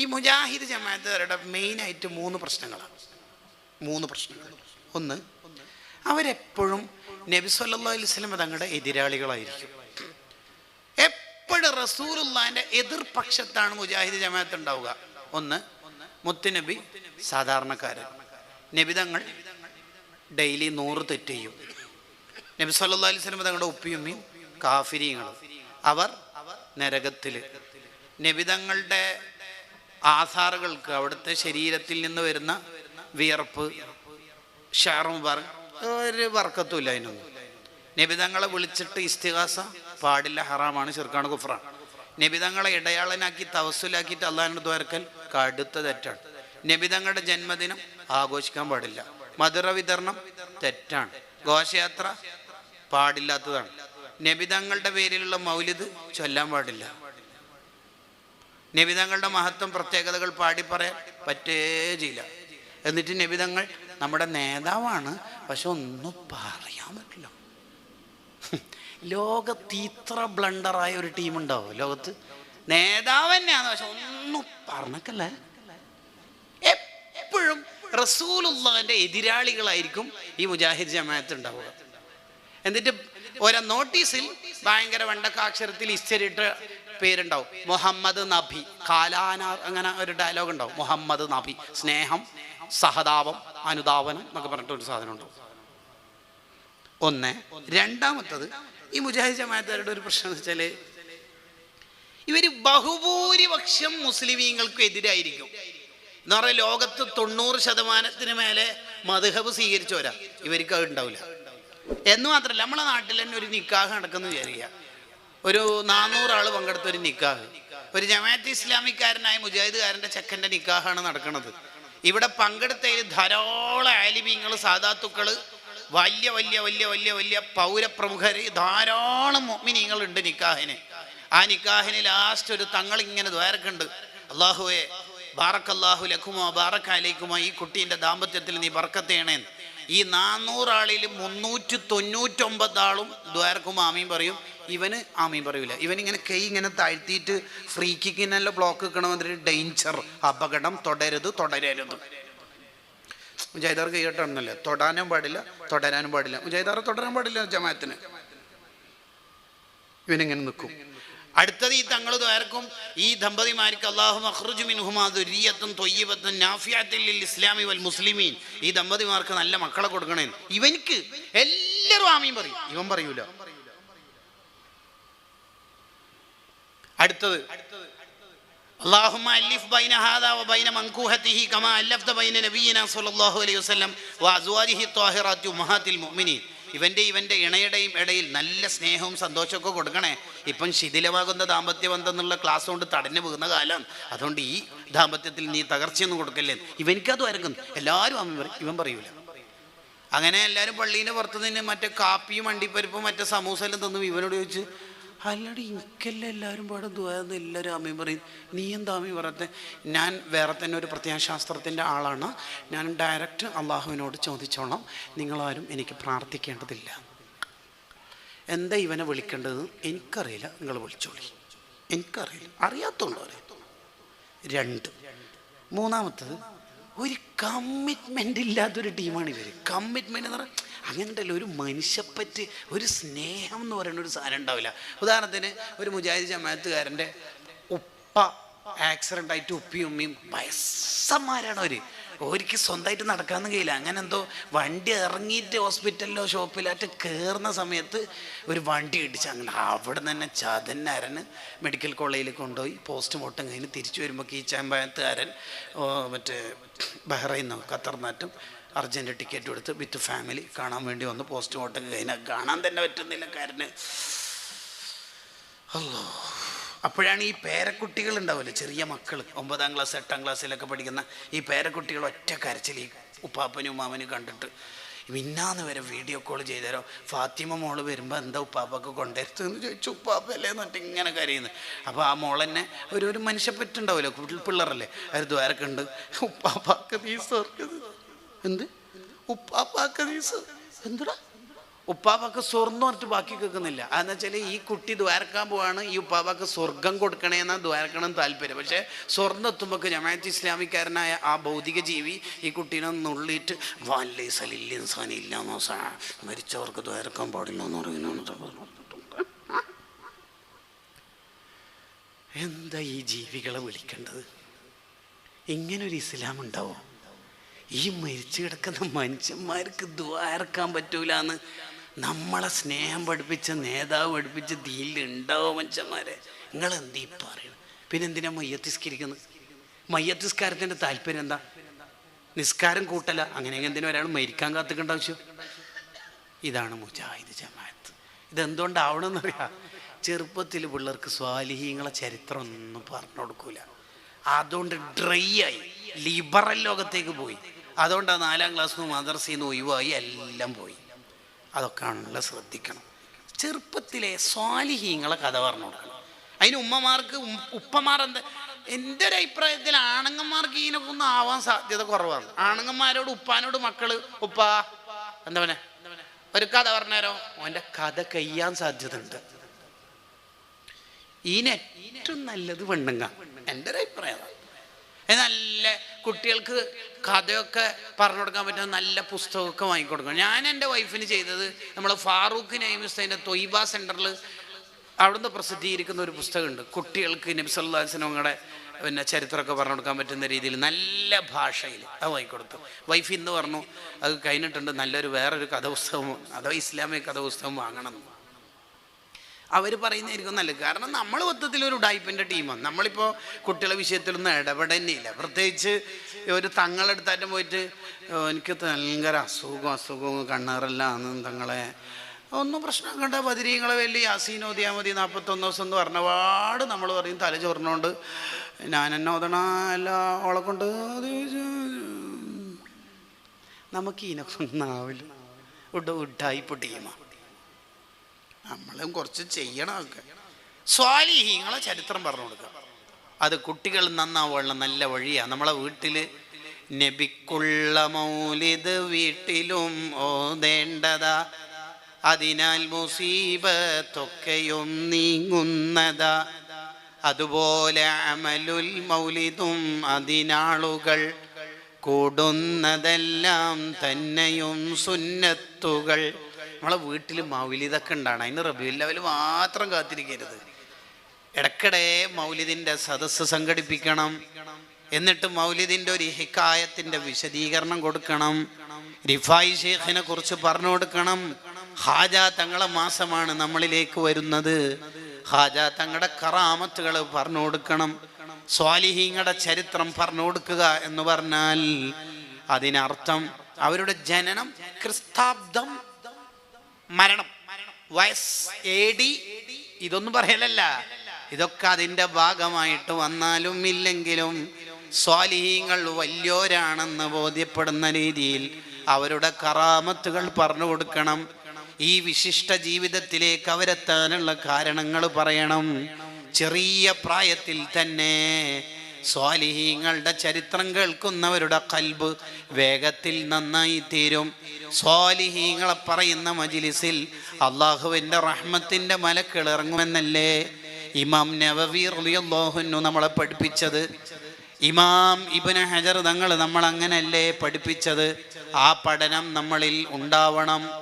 ഈ മുജാഹിദ് ജമാഅത്തുകാരുടെ മെയിനായിട്ട് മൂന്ന് പ്രശ്നങ്ങളാണ്. മൂന്ന് പ്രശ്നങ്ങൾ. ഒന്ന് അവരെപ്പോഴും നബി സല്ലാ അലൈഹി വസല്ലം തങ്ങളുടെ എതിരാളികളായിരിക്കും. എപ്പോഴും റസൂലുള്ളാന്റെ എതിർപക്ഷത്താണ് മുജാഹിദ് ജമാഅത്ത് ഉണ്ടാവുക. ഒന്ന് മുത്തുനബി സാധാരണക്കാരൻ. നബി തങ്ങൾ ഡെയിലി നൂറ് തെറ്റ് നബി സല്ലാ അലൈഹി തങ്ങളുടെ ഉപ്പിയുമ്മയും കാഫിരിയങ്ങളും അവർ നരകത്തിൽ നബിതങ്ങളുടെ ആധാറുകൾക്ക് അവിടുത്തെ ശരീരത്തിൽ നിന്ന് വരുന്ന വിയർപ്പ് ഷാറും ഒരു വർക്കത്തുമില്ല അതിനൊന്നും. നബിതങ്ങളെ വിളിച്ചിട്ട് ഇസ്തിഹാസ പാടില്ല ഹറാമാണ് ചെറുക്കാണ് കുഫറാണ്. നബിതങ്ങളെ ഇടയാളനാക്കി തവസുലാക്കിയിട്ട് അള്ളാഹിന്റെ ദ്വാരക്കൽ കടുത്ത തെറ്റാണ്. നബിതങ്ങളുടെ ജന്മദിനം ആഘോഷിക്കാൻ പാടില്ല. മധുര വിതരണം തെറ്റാണ്. ഘോഷയാത്ര പാടില്ലാത്തതാണ്. നബിതങ്ങളുടെ പേരിലുള്ള മൗലിദ് ചൊല്ലാൻ പാടില്ല. നബിതങ്ങളുടെ മഹത്വം പ്രത്യേകതകൾ പാടി പറയാൻ പറ്റേ ചെയ്യില്ല എന്നിട്ട് നബിതങ്ങൾ നമ്മുടെ നേതാവാണ് പക്ഷെ ഒന്നും പറയാൻ പറ്റില്ല. ലോകത്ത് ഇത്ര ബ്ലണ്ടറായ ഒരു ടീം ഉണ്ടാവും? ലോകത്ത് നേതാവ് തന്നെയാണ് പക്ഷെ ഒന്നും പറഞ്ഞക്കല്ല. എപ്പോഴും റസൂലുള്ളാന്റെ എതിരാളികളായിരിക്കും ഈ മുജാഹിദ് ജമാഅത്ത് ഉണ്ടാവുക. എന്നിട്ട് ഓരോ നോട്ടീസിൽ ഭയങ്കര വണ്ടക്കാക്ഷരത്തിൽ ഇസ്തരിട്ട് പേരുണ്ടാവും. മുഹമ്മദ് നബി. കാലാനാർ അങ്ങനെ ഒരു ഡയലോഗ് ഉണ്ടാവും. മുഹമ്മദ് നബി. സ്നേഹം സഹതാപം അനുതാപനം എന്നൊക്കെ പറഞ്ഞിട്ട് ഒരു സാധനം ഉണ്ടാവും. ഒന്ന്. രണ്ടാമത്തത് ഈ മുജാഹിദ് ജമാഅത്തുകാരുടെ ഒരു പ്രശ്നം എന്ന് വെച്ചാൽ ഇവർ ബഹുഭൂരിപക്ഷം മുസ്ലിമീങ്ങൾക്ക് എതിരായിരിക്കും. എന്ന് പറഞ്ഞാൽ ലോകത്ത് തൊണ്ണൂറ് ശതമാനത്തിന് മേലെ മധുഹബ് സ്വീകരിച്ചവരാ. ഇവർക്ക് അത് ഉണ്ടാവില്ല. എന്ന് മാത്രമല്ല നമ്മളെ നാട്ടിൽ തന്നെ ഒരു നിക്കാഹ് നടക്കുന്നു വിചാരിക്കുക. ഒരു നാനൂറാൾ പങ്കെടുത്ത ഒരു നിക്കാഹ്. ഒരു ജമാഅത്ത് ഇസ്ലാമിക്കാരനായ മുജാഹിദുകാരന്റെ ചെക്കന്റെ നിക്കാഹാണ് നടക്കുന്നത് ഇവിടെ പങ്കെടുത്തതിൽ ധാരാളം ആലിമീങ്ങൾ സാധാത്തുക്കൾ വലിയ വലിയ വലിയ വലിയ വലിയ പൗരപ്രമുഖർ ധാരാളം മൊമിനീങ്ങളുണ്ട് നിക്കാഹിന്. ആ നിക്കാഹിന് ലാസ്റ്റ് ഒരു തങ്ങൾ ഇങ്ങനെ ദ്വാരക്കുണ്ട്. അള്ളാഹുവെ ബാറക്കല്ലാഹു ലഖുമോ ബാറക്കാലേക്കുമോ ഈ കുട്ടീന്റെ ദാമ്പത്യത്തിൽ നീ ബർക്കത്തേണേന്ന് ഈ നാനൂറാളിൽ മുന്നൂറ്റി തൊണ്ണൂറ്റൊമ്പത് ആളും ദ്വാരക്കും പറയും ഇവന് ആമീൻ പറയൂല. ഇവനിങ്ങനെ കൈ ഇങ്ങനെ താഴ്ത്തിയിട്ട് ഫ്രീ കിക്കിനെല്ലാം ബ്ലോക്ക് വെക്കണമെന്നൊരു ഡേഞ്ചർ അപകടം തുടരുത് തുടരരുത്. മുജാഹിദാർ കൈകെട്ടാണെന്നല്ലേ തൊടാനും പാടില്ല തുടരാനും പാടില്ല. മുജാഹിദാർ തുടരാൻ പാടില്ല ജമാഅത്തിന്. ഇവനിങ്ങനെ നിൽക്കും അടുത്തത് ഈ തങ്ങൾ ദ്വാരക്കും ഈ ദമ്പതിമാർക്ക് അള്ളാഹു ഇസ്ലാമി വൽ മുസ്ലിമീൻ. ഈ ദമ്പതിമാർക്ക് നല്ല മക്കളെ കൊടുക്കണേ ഇവനിക്ക് എല്ലാവരും ആമീൻ പറയും. ഇവൻ പറയൂല. അടുത്തത് اللهم ألف بين هذا وبين منكوهته كما ألفت بين نبينا صلى الله عليه وسلم وأزواجه الطاهرات أمهات المؤمنين ഇവന്റെ ഇവന്റെ ഇണയുടെയും ഇടയിൽ നല്ല സ്നേഹവും സന്തോഷമൊക്കെ കൊടുക്കണേ ഇപ്പം ശിഥിലമാകുന്ന ദാമ്പത്യ ബന്ധം എന്നുള്ള ക്ലാസ് കൊണ്ട് തടഞ്ഞു പോകുന്ന കാലം അതുകൊണ്ട് ഈ ദാമ്പത്യത്തിൽ നീ തകർച്ചയൊന്നും കൊടുക്കല്ലേ ഇവനിക്കത് വരക്കും എല്ലാവരും അമ്മ പറയും ഇവൻ പറയൂല അങ്ങനെ എല്ലാവരും പള്ളീൻ്റെ പുറത്ത് നിന്ന് മറ്റേ കാപ്പിയും അണ്ടിപ്പരിപ്പും മറ്റേ സമൂസെല്ലാം തന്നു ഇവനോട് ചോദിച്ച് അല്ലടി എനിക്കല്ല എല്ലാവരും പാടും ദുവാന്ന് എല്ലാവരും അമ്മയും പറയും. നീ എന്താ അമ്മയും പറയത്തെ? ഞാൻ വേറെ തന്നെ ഒരു പ്രത്യയശാസ്ത്രത്തിന്റെ ആളാണ്. ഞാൻ ഡയറക്റ്റ് അള്ളാഹുവിനോട് ചോദിച്ചോളാം. നിങ്ങളാരും എനിക്ക് പ്രാർത്ഥിക്കേണ്ടതില്ല. എന്താ ഇവനെ വിളിക്കേണ്ടത്? എനിക്കറിയില്ല. നിങ്ങൾ വിളിച്ചോളി. എനിക്കറിയില്ല. അറിയാത്തോണ്ടോ രണ്ട്. മൂന്നാമത്തത് ഒരു കമ്മിറ്റ്മെന്റ് ഇല്ലാത്തൊരു ടീമാണ് ഇവർ കമ്മിറ്റ്മെന്റ് എന്ന് പറഞ്ഞാൽ അങ്ങനെയല്ല ഒരു മനുഷ്യപ്പറ്റ് ഒരു സ്നേഹം എന്ന് പറയുന്ന ഒരു സാധനം ഉണ്ടാവില്ല. ഉദാഹരണത്തിന് ഒരു മുജാഹിദ് ജമാഅത്തുകാരന്റെ ഉപ്പ ആക്സിഡന്റ് ആയിട്ട് ഉപ്പിയും ഉമ്മയും വയസ്സന്മാരാണ് അവർ ഓരിക്ക് സ്വന്തമായിട്ട് നടക്കാമെന്ന് കഴിയില്ല. അങ്ങനെ എന്തോ വണ്ടി ഇറങ്ങിയിട്ട് ഹോസ്പിറ്റലിലോ ഷോപ്പിലായിട്ട് കയറുന്ന സമയത്ത് ഒരു വണ്ടി ഇടിച്ച് അങ്ങനെ അവിടെ തന്നെ ചതന്നരന് മെഡിക്കൽ കോളേജിൽ കൊണ്ടുപോയി പോസ്റ്റ്മോർട്ടം കഴിഞ്ഞ് തിരിച്ചു വരുമ്പോൾ ഈ ചാമ്പായത്തുകാരൻ മറ്റേ ബഹ്റൈന്നോ ഖത്തർനാറ്റും അർജന്റ് ടിക്കറ്റ് എടുത്ത് വിത്ത് ഫാമിലി കാണാൻ വേണ്ടി വന്ന്. പോസ്റ്റ് മോർട്ടം കഴിഞ്ഞാൽ കാണാൻ തന്നെ പറ്റുന്നില്ല കാരന്. അല്ലോ അപ്പോഴാണ് ഈ പേരക്കുട്ടികൾ ഉണ്ടാവില്ലേ? ചെറിയ മക്കൾ ഒമ്പതാം ക്ലാസ് എട്ടാം ക്ലാസ്സിലൊക്കെ പഠിക്കുന്ന ഈ പേരക്കുട്ടികൾ ഒറ്റ കരച്ചിൽ ഈ ഉപ്പാപ്പനും ഉമ്മാമനും കണ്ടിട്ട്. മിന്നാന്ന് വരെ വീഡിയോ കോൾ ചെയ്തരോ? ഫാത്തിമ മോൾ വരുമ്പോൾ എന്താ ഉപ്പാപ്പൊക്കെ കൊണ്ടുവരുത്തെന്ന് ചോദിച്ചു. ഉപ്പാപ്പല്ലേ എന്നിട്ട് ഇങ്ങനെ കരയുന്നു. അപ്പോൾ ആ മോൾ മോളെന്നെ ഒരു ഒരു മനുഷ്യപ്പറ്റുണ്ടാവില്ലോ? പിള്ളേരല്ലേ? അവർ ദ്വാരക്കുണ്ട് ഉപ്പാപ്പാക്ക് നീ സ്വർഗ എന്ത്? ഉപ്പാപ്പാക്ക് എന്തുടാ? ഉപ്പാപ്പാക്ക സ്വർണം പറഞ്ഞിട്ട് ബാക്കി കേൾക്കുന്നില്ല. അതെന്ന് വെച്ചാൽ ഈ കുട്ടി ദ്വാരക്കാൻ പോവാണ് ഈ ഉപ്പാപ്പാക്ക് സ്വർഗം കൊടുക്കണേന്നാ ദ്വാരക്കണം താല്പര്യം. പക്ഷേ സ്വർണം എത്തുമ്പോൾ ജമാഅത്ത് ഇസ്ലാമിക്കാരനായ ആ ഭൗതിക ജീവി ഈ കുട്ടീനെ നുള്ളിയിട്ട് ഇല്ല മോസാ മരിച്ചവർക്ക് ദ്വാരക്കാൻ പാടില്ല എന്ന് പറയുന്നു എന്താ ഈ ജീവികളെ വിളിക്കേണ്ടത്? ഇങ്ങനൊരു ഇസ്ലാം ഉണ്ടാവോ? ഈ മരിച്ചു കിടക്കുന്ന മനുഷ്യന്മാർക്ക് ദ്വാരക്കാൻ പറ്റൂല എന്ന് നമ്മളെ സ്നേഹം പഠിപ്പിച്ച നേതാവ് പഠിപ്പിച്ച ദീലുണ്ടാവോ മനുഷ്യന്മാരെ? നിങ്ങൾ എന്തീ പറയണം പിന്നെ എന്തിനാ മയ്യത്തിസ്കരിക്കുന്നത് മയ്യത്തിസ്കാരത്തിന്റെ താല്പര്യം എന്താ? നിസ്കാരം കൂട്ടല. അങ്ങനെ എന്തിനും ഒരാൾ മരിക്കാൻ കാത്തിക്കേണ്ട ആവശ്യം? ഇതാണ് മുജാഹിദ് ജമാഅത്ത്. ഇതെന്തുകൊണ്ടാവണമെന്നറിയാം ചെറുപ്പത്തിൽ പിള്ളേർക്ക് സ്വാലിഹീങ്ങളെ ചരിത്രം ഒന്നും പറഞ്ഞു കൊടുക്കൂല. അതുകൊണ്ട് ഡ്രൈ ആയി ലിബറൽ ലോകത്തേക്ക് പോയി. അതുകൊണ്ട് ആ നാലാം ക്ലാസ് നിന്ന് മദർസയിൽ നിന്ന് ഒഴിവായി എല്ലാം പോയി. അതൊക്കെ ആണല്ലോ ശ്രദ്ധിക്കണം. ചെറുപ്പത്തിലെ സ്വാലിഹീങ്ങളെ കഥ പറഞ്ഞു കൊടുക്കണം. അതിന് ഉമ്മമാർക്ക് ഉപ്പമാർ എന്താ എന്റെ ഒരു അഭിപ്രായത്തിൽ ആണുങ്ങന്മാർക്ക് ഇങ്ങനെ ഒന്നും ആവാൻ സാധ്യത കുറവാണ്. ആണുങ്ങന്മാരോട് ഉപ്പാനോട് മക്കൾ ഉപ്പാ എന്താ പനെ ഒരു കഥ പറഞ്ഞാരോ ഓന്റെ കഥ കയ്യാൻ സാധ്യത ഉണ്ട്. ഇതിന് ഏറ്റവും നല്ലത് പെണ്ണുങ്ങ. എന്റെ ഒരു അഭിപ്രായം അതാണ്. ഇത് നല്ല കുട്ടികൾക്ക് കഥയൊക്കെ പറഞ്ഞു കൊടുക്കാൻ പറ്റുന്ന നല്ല പുസ്തകമൊക്കെ വാങ്ങിക്കൊടുക്കണം. ഞാൻ എന്റെ വൈഫിന് ചെയ്തത് നമ്മൾ ഫാറൂഖ് നൈമിസ്തൈന്റെ തൊയ്ബ സെന്ററിൽ അവിടുന്ന് പ്രസിദ്ധീകരിക്കുന്ന ഒരു പുസ്തകമുണ്ട്. കുട്ടികൾക്ക് നബ്സല്ലാസിനങ്ങളുടെ പിന്നെ ചരിത്രമൊക്കെ പറഞ്ഞു കൊടുക്കാൻ പറ്റുന്ന രീതിയിൽ നല്ല ഭാഷയിൽ അത് വാങ്ങിക്കൊടുത്തു. വൈഫ് ഇന്ന് പറഞ്ഞു അത് കഴിഞ്ഞിട്ടുണ്ട് നല്ലൊരു വേറൊരു കഥ പുസ്തകം അതോ ഇസ്ലാമിക കഥ പുസ്തകം വാങ്ങണം. എന്ന്. അവർ പറയുന്നതായിരിക്കും നല്ലത്. കാരണം നമ്മൾ മൊത്തത്തിൽ ഒരു ഉടായ്പിന്റെ ടീമാണ്. നമ്മളിപ്പോൾ കുട്ടികളെ വിഷയത്തിലൊന്നും ഇടപെടന്നില്ല പ്രത്യേകിച്ച് ഒരു തങ്ങളെടുത്താറ്റം പോയിട്ട് "ഓ, എനിക്ക് ഭയങ്കര അസുഖം അസുഖവും കണ്ണേറെല്ലാം തങ്ങളെ. ഒന്നും പ്രശ്നം കണ്ട ബദിരീങ്ങളെ വലിയ യാസീനോദിയാ മതി നാൽപ്പത്തൊന്ന് ദിവസം എന്ന് പറഞ്ഞ പാട് നമ്മൾ പറയും തല ചോറിനോണ്ട് ഞാൻ എന്നെ ഓതണ എല്ലാ ഓളെ കൊണ്ട് നമുക്ക് ഇതിനൊക്കെ ഒന്നാവില്ല ഉഡ ഉഡായിപ്പ് ടീമാണ് നമ്മളും കുറച്ച് ചെയ്യണം ഒക്കെ സ്വാലിഹീങ്ങളെ ചരിത്രം പറഞ്ഞു കൊടുക്കുക. അത് കുട്ടികൾ നന്നാവുള്ള നല്ല വഴിയാണ് നമ്മളെ വീട്ടിൽ നബിക്കുള്ള മൗലിത് വീട്ടിലും ഓതേണ്ടതാ. അതിനാൽ മുസീബത്തൊക്കെയും നീങ്ങുന്നതാ. അതുപോലെ അമലുൽ മൗലിതും അതിനാളുകൾ കൂടുന്നതെല്ലാം തന്നെയും സുന്നത്തുകൾ. നമ്മളെ വീട്ടിൽ മൗലിതൊക്കെ ഉണ്ടാണ്. അതിന് റബിയുൽ ലെവൽ മാത്രം കാത്തിരിക്കരുത്. ഇടയ്ക്കിടെ മൗലിദിന്റെ സദസ്സ് സംഘടിപ്പിക്കണം. എന്നിട്ട് മൗലിദിന്റെ ഒരു ഹിക്കായത്തിന്റെ വിശദീകരണം കൊടുക്കണം. റിഫായി ഷേഖിനെ കുറിച്ച് പറഞ്ഞു കൊടുക്കണം. ഹാജ തങ്ങളെ മാസമാണ് നമ്മളിലേക്ക് വരുന്നത്. ഹാജ തങ്ങളുടെ കറാമത്തുകൾ പറഞ്ഞു കൊടുക്കണം. സ്വാലിഹീങ്ങളുടെ ചരിത്രം പറഞ്ഞു കൊടുക്കുക എന്ന് പറഞ്ഞാൽ അതിനർത്ഥം അവരുടെ ജനനം ക്രിസ്താബ്ദം മരണം. വയസ് എ ഇതൊന്നും പറയലല്ല. ഇതൊക്കെ അതിന്റെ ഭാഗമായിട്ട് വന്നാലും ഇല്ലെങ്കിലും സ്വാലിഹീങ്ങൾ വലിയോരാണെന്ന് ബോധ്യപ്പെടുന്ന രീതിയിൽ അവരുടെ കറാമത്തുകൾ പറഞ്ഞു കൊടുക്കണം. ഈ വിശിഷ്ട ജീവിതത്തിലേക്ക് അവരെത്താനുള്ള കാരണങ്ങൾ പറയണം. ചെറിയ പ്രായത്തിൽ തന്നെ സ്വാലിഹീങ്ങളുടെ ചരിത്രം കേൾക്കുന്നവരുടെ കൽബ് വേഗത്തിൽ നന്നായി തീരും. സ്വാലിഹീങ്ങളെ പറയുന്ന മജിലിസിൽ അള്ളാഹുവിന്റെ റഹ്മത്തിന്റെ മലക്കിളിറങ്ങുമെന്നല്ലേ ഇമാം നവവി റളിയല്ലാഹുന്നു നമ്മളെ പഠിപ്പിച്ചത്. ഇമാം ഇബ്നു ഹജർ തങ്ങൾ നമ്മൾ അങ്ങനല്ലേ പഠിപ്പിച്ചത്? ആ പഠനം നമ്മളിൽ ഉണ്ടാവണം.